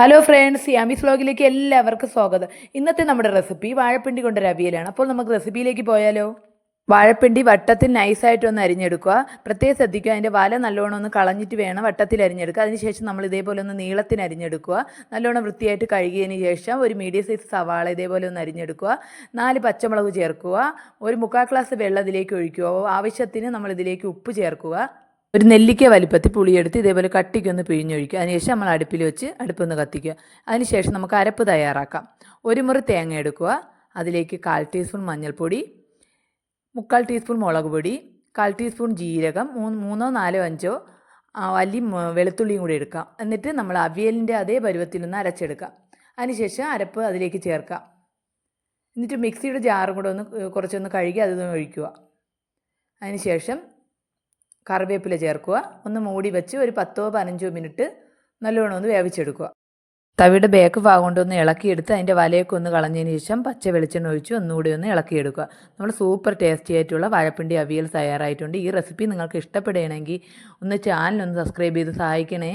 Hello friends യാമിസ് വ്ലോഗിലേക്ക് എല്ലാവർക്കും സ്വാഗതം. ഇന്നത്തെ നമ്മുടെ റെസിപ്പി വാഴപ്പിണ്ടി കൊണ്ട് അവിയലാണ് അപ്പോൾ നമുക്ക് റെസിപ്പിയിലേക്ക് പോയാലോ? വാഴപ്പിണ്ടി വട്ടത്തിൽ നൈസായിട്ടൊന്ന് അരിഞ്ഞെടുക്കുക. പ്രത്യേകം ശ്രദ്ധിക്കുക അതിന്റെ വല നല്ലോണം ഒന്ന് കളഞ്ഞിട്ട് വേണം വട്ടത്തിൽ അരിഞ്ഞെടുക്കുക. അതിനുശേഷം നമ്മൾ ഇതേപോലെ ഒന്ന് നീളത്തിന് അരിഞ്ഞെടുക്കുക. നല്ലോണം വൃത്തിയായിട്ട് കഴുകിയതിന് ശേഷം ഒരു മീഡിയം സൈസ് സവാള ഇതേപോലെ ഒന്ന് അരിഞ്ഞെടുക്കുക. നാല് പച്ചമുളക് ചേർക്കുക. ഒരു മുക്കാൽ ഗ്ലാസ് വെള്ളം ഇതിലേക്ക് ഒഴിക്കുക. ആവശ്യത്തിന് നമ്മൾ ഇതിലേക്ക് ഉപ്പ് ചേർക്കുക. ഒരു നെല്ലിക്ക വലിപ്പത്തിൽ പുളിയെടുത്ത് ഇതേപോലെ കട്ടിക്കൊന്ന് പിഴിഞ്ഞൊഴിക്കുക. അതിനുശേഷം നമ്മൾ അടുപ്പിൽ വെച്ച് അടുപ്പൊന്ന് കത്തിക്കുക. അതിനുശേഷം നമുക്ക് അരപ്പ് തയ്യാറാക്കാം. ഒരു മുറി തേങ്ങ എടുക്കുക. അതിലേക്ക് കാൽ ടീസ്പൂൺ മഞ്ഞൾപ്പൊടി മുക്കാൽ ടീസ്പൂൺ മുളക് പൊടി കാൽ ടീസ്പൂൺ ജീരകം മൂന്ന് മൂന്നോ നാലോ അഞ്ചോ വലിയ വെളുത്തുള്ളിയും കൂടി എടുക്കാം. എന്നിട്ട് നമ്മൾ അവിയലിന്റെ അതേ പരുവത്തിൽ നിന്ന് അരച്ചെടുക്കാം അതിനുശേഷം അരപ്പ് അതിലേക്ക് ചേർക്കാം. എന്നിട്ട് മിക്സിയുടെ ജാറും കൂടെ ഒന്ന് കുറച്ചൊന്ന് കഴുകി അതൊന്ന് ഒഴിക്കുക. അതിനുശേഷം കറിവേപ്പില ചേർക്കുക. ഒന്ന് മൂടി വെച്ച് ഒരു പത്തോ പതിനഞ്ചോ മിനിറ്റ് നല്ലോണം ഒന്ന് വേവിച്ചെടുക്കുക. തവിയുടെ ബേക്ക് ഭാഗം കൊണ്ടൊന്ന് ഇളക്കിയെടുത്ത് അതിന്റെ വലയൊക്കെ ഒന്ന് കളഞ്ഞതിന് ശേഷം പച്ച വെളിച്ചെണ്ണ ഒഴിച്ച് ഒന്നുകൂടി ഒന്ന് ഇളക്കിയെടുക്കുക. നമ്മൾ സൂപ്പർ ടേസ്റ്റി ആയിട്ടുള്ള വാഴപ്പിണ്ടി അവിയൽ തയ്യാറായിട്ടുണ്ട്. ഈ റെസിപ്പി നിങ്ങൾക്ക് ഇഷ്ടപ്പെടുകയാണെങ്കിൽ ഒന്ന് ചാനൽ ഒന്ന് സബ്സ്ക്രൈബ് ചെയ്ത് സഹായിക്കണേ.